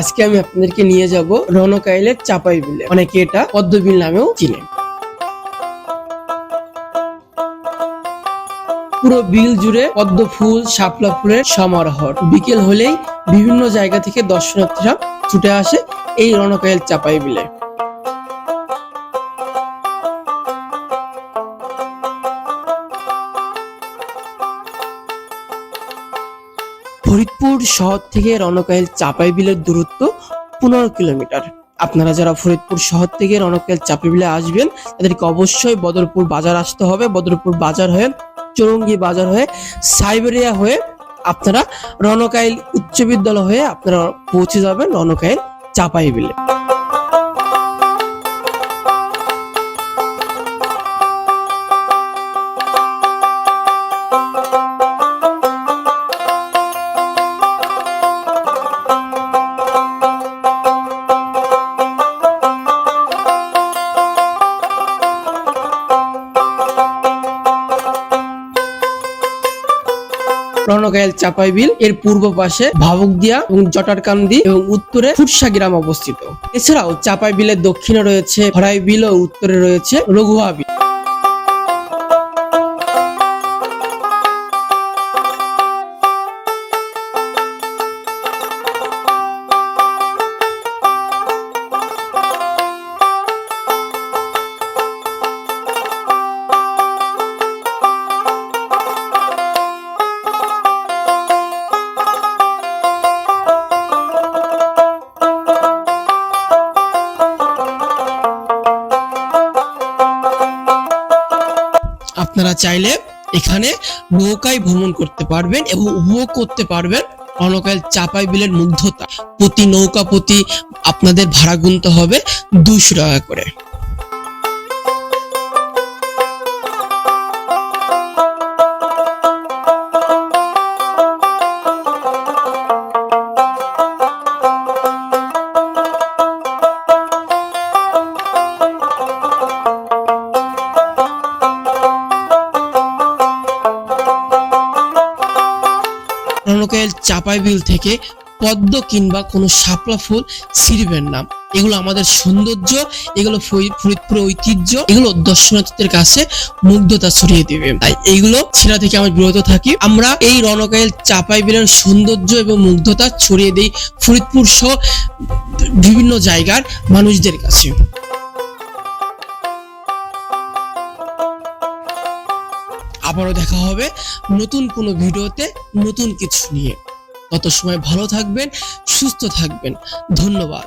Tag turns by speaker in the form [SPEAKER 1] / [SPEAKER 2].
[SPEAKER 1] আজকে আমি আপনাদেরকে নিয়ে যাব রনকাইলের চাপাই বিলে। অনেকে এটা পদ্মবিল নামেও চিনে পুরো বিল জুড়ে পদ্ম ফুল, শাপলা ফুলের সমারোহ বিকেল হলেই বিভিন্ন জায়গা থেকে দর্শনার্থীরা ছুটে আসে এই রনকাইল চাপাই বিলে। ফরিদপুর শহর থেকে রণকাইল চাপাই বিলের দূরত্ব পনেরো কিলোমিটার। আপনারা যারা ফরিদপুর শহর থেকে রণকাইল চাপাই বিলে আসবেন, তাদেরকে অবশ্যই বদরপুর বাজার আসতে হবে। বদরপুর বাজার হয়ে, চৌরঙ্গি বাজার হয়ে, সাইবেরিয়া হয়ে আপনারা রণকাইল উচ্চ বিদ্যালয় হয়ে আপনারা পৌঁছে যাবেন রণকাইল চাপাই বিলে চাপাইবিল চাপাই বিল এর পূর্ব পাশে ভাবুকদিয়া এবং জটারকান্দি এবং উত্তরে ফুটসা গ্রাম অবস্থিত। এছাড়াও চাপাই বিলের দক্ষিণে রয়েছে হরাই বিল ও উত্তরে রয়েছে রঘুয়া আপনারা চাইলে এখানে নৌকায় ভ্রমণ করতে পারবেন এবং উপভোগ করতে পারবেন অনকাল চাপাই বিলের মুগ্ধতা। প্রতি নৌকা প্রতি আপনাদের ভাড়া গুনতে হবে দুশো টাকা করে। রনকাইল চাপাই বিল থেকে পদ্ম কিংবা কোনো শাপলা ফুল ছিঁড়বেন না। এগুলো আমাদের সৌন্দর্য, এগুলো ফরিদপুর ঐতিহ্য, এগুলো দর্শনার্থীদের কাছে মুগ্ধতা ছড়িয়ে দিবে। তাই এইগুলো ছেঁড়া থেকে আমরা বিরত থাকি। আমরা এই রনকাইল চাপাই বিলের সৌন্দর্য এবং মুগ্ধতা ছড়িয়ে দিই ফরিদপুর সহ বিভিন্ন জায়গার মানুষদের কাছে। আবারও দেখা হবে নতুন কোনো ভিডিওতে নতুন কিছু নিয়ে। তত সময় ভালো থাকবেন, সুস্থ থাকবেন। ধন্যবাদ।